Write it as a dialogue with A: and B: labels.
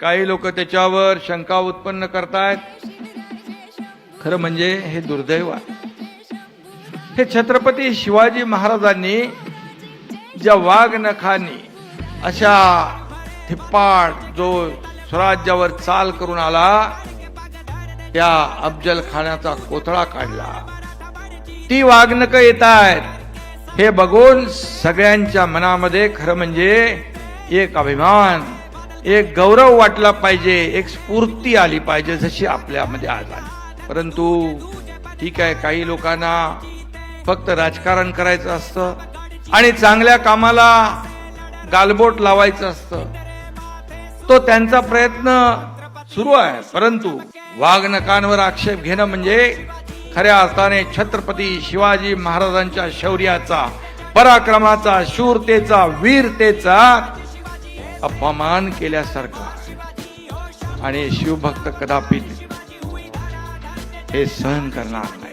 A: काही लोक त्याच्यावर शंका उत्पन्न करतायत. खरं म्हणजे हे दुर्दैव आहे. हे छत्रपती शिवाजी महाराजांनी ज्या वाघनखांनी अशा थिप्पाड जो स्वराज्यावर चाल करून आला त्या अफजल खानाचा कोथळा काढला. ती वाघनक येत आहेत हे बघून सगळ्यांच्या मनामध्ये खरं म्हणजे एक अभिमान एक गौरव वाटला पाहिजे एक स्फूर्ती आली पाहिजे जशी आपल्यामध्ये आज आली. परंतु ठीक आहे काही लोकांना फक्त राजकारण करायचं असतं आणि चांगल्या कामाला गालबोट लावायचं असतं. तो त्यांचा प्रयत्न सुरू आहे परंतु वाघनकांवर आक्षेप घेणं म्हणजे खऱ्या अर्थाने छत्रपती शिवाजी महाराजांच्या शौर्याचा पराक्रमाचा शूरतेचा वीरतेचा अपमान केल्यासारखा. आणि शिवभक्त कदापि हे सहन करणार नाही.